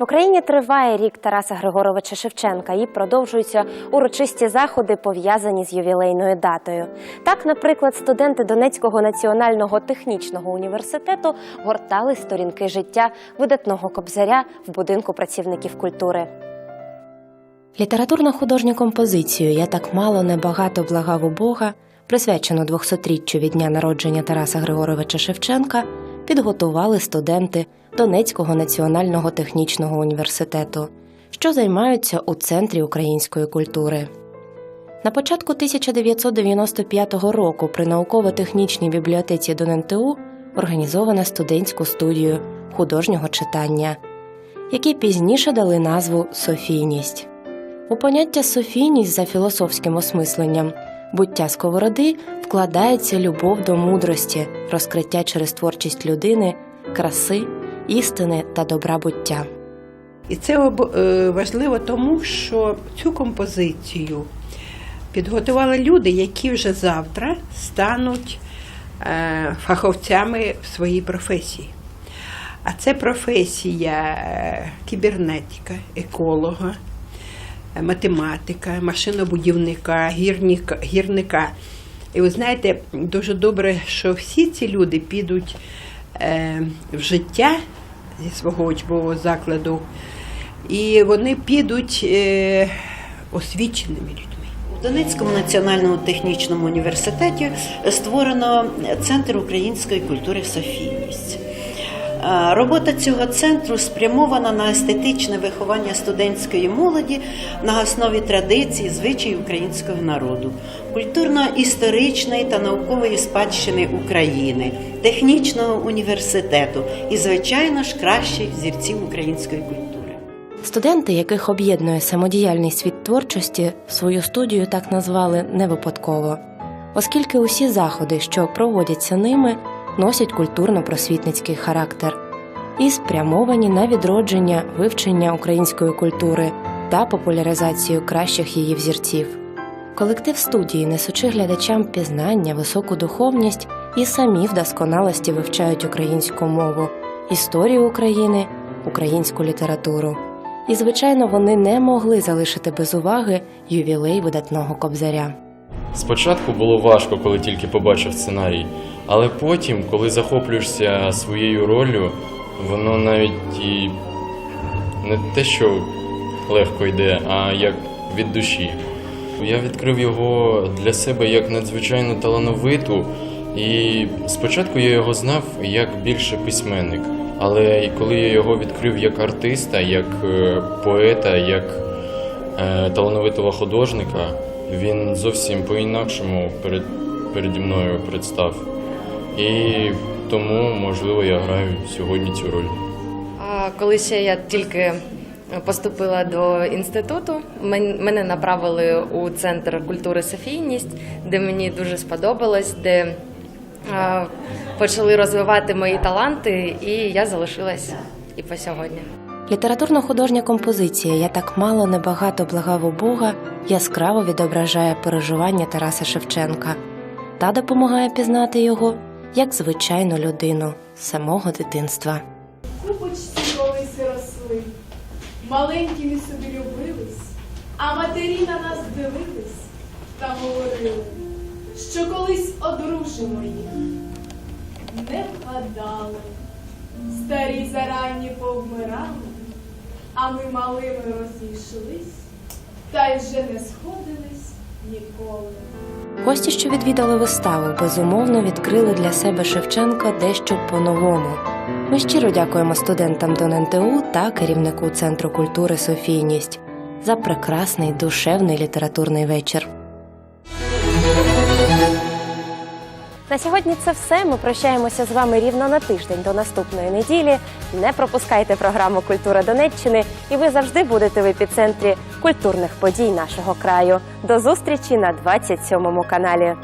В Україні триває рік Тараса Григоровича Шевченка і продовжуються урочисті заходи, пов'язані з ювілейною датою. Так, наприклад, студенти Донецького національного технічного університету гортали сторінки життя видатного кобзаря в будинку працівників культури. Літературно художню композицію Я так мало небагато благав у Бога, присвячену 200-річчю від дня народження Тараса Григоровича Шевченка, підготували студенти Донецького національного технічного університету, що займаються у Центрі української культури. На початку 1995 року при науково-технічній бібліотеці ДонНТУ організовано студентську студію художнього читання, які пізніше дали назву Софійність. У поняття Софійність за філософським осмисленням буття сковороди вкладається любов до мудрості, розкриття через творчість людини, краси, істини та добра буття. І це е, важливо тому, що цю композицію підготували люди, які вже завтра стануть е, фаховцями в своїй професії. А це професія е, кібернетика, еколога, математика, машинобудівника, гірника, гірника. І ви знаєте, дуже добре, що всі ці люди підуть е, в життя зі свого учбового закладу, і вони підуть е, освіченими людьми. У Донецькому національному технічному університеті створено Центр української культури Софійність. Е, Робота цього центру спрямована на естетичне виховання студентської молоді на основі традицій, звичаїв українського народу, культурно-історичної та наукової спадщини України, технічного університету і, звичайно ж, кращих зірців української культури. Студенти, яких об'єднує самодіяльність від творчості, свою студію так назвали не випадково, оскільки усі заходи, що проводяться ними, носять культурно-просвітницький характер і спрямовані на відродження вивчення української культури та популяризацію кращих її взірців. Колектив студії, несучи глядачам пізнання, високу духовність і самі в досконалості вивчають українську мову, історію України, українську літературу. І, звичайно, вони не могли залишити без уваги ювілей видатного кобзаря. Спочатку було важко, коли тільки побачив сценарій, але потім, коли захоплюєшся своєю роллю, воно навіть і не те, що легко йде, а як від душі. Я відкрив його для себе як надзвичайно талановиту, і спочатку я його знав як більше письменник. Але коли я його відкрив як артиста, як е, поета, як е, талановитого художника, він зовсім по-інакшому перед, переді мною представ. І тому, можливо, я граю сьогодні цю роль. А коли ще я тільки поступила до інституту, мен- мене направили у центр культури Софійність, де мені дуже сподобалось, де почали розвивати мої таланти, і я залишилась і по сьогодні. Літературно-художня композиція Я так мало небагато благав у Бога яскраво відображає переживання Тараса Шевченка та допомагає пізнати його як звичайну людину самого дитинства. купочці колись росли, маленькими собі любились, а матері на нас дивились та говорили, що колись одружимо їх. Не вгадали, старі зарані повмирали, а ми малими розійшлись, та й вже не сходились ніколи. Гості, що відвідали виставу, безумовно відкрили для себе Шевченка дещо по-новому. Ми щиро дякуємо студентам ДонНТУ та керівнику Центру культури Софійність за прекрасний душевний літературний вечір. На сьогодні це все. Ми прощаємося з вами рівно на тиждень до наступної неділі. Не пропускайте програму Культура Донеччини, і ви завжди будете в епіцентрі культурних подій нашого краю. До зустрічі на 27 каналі.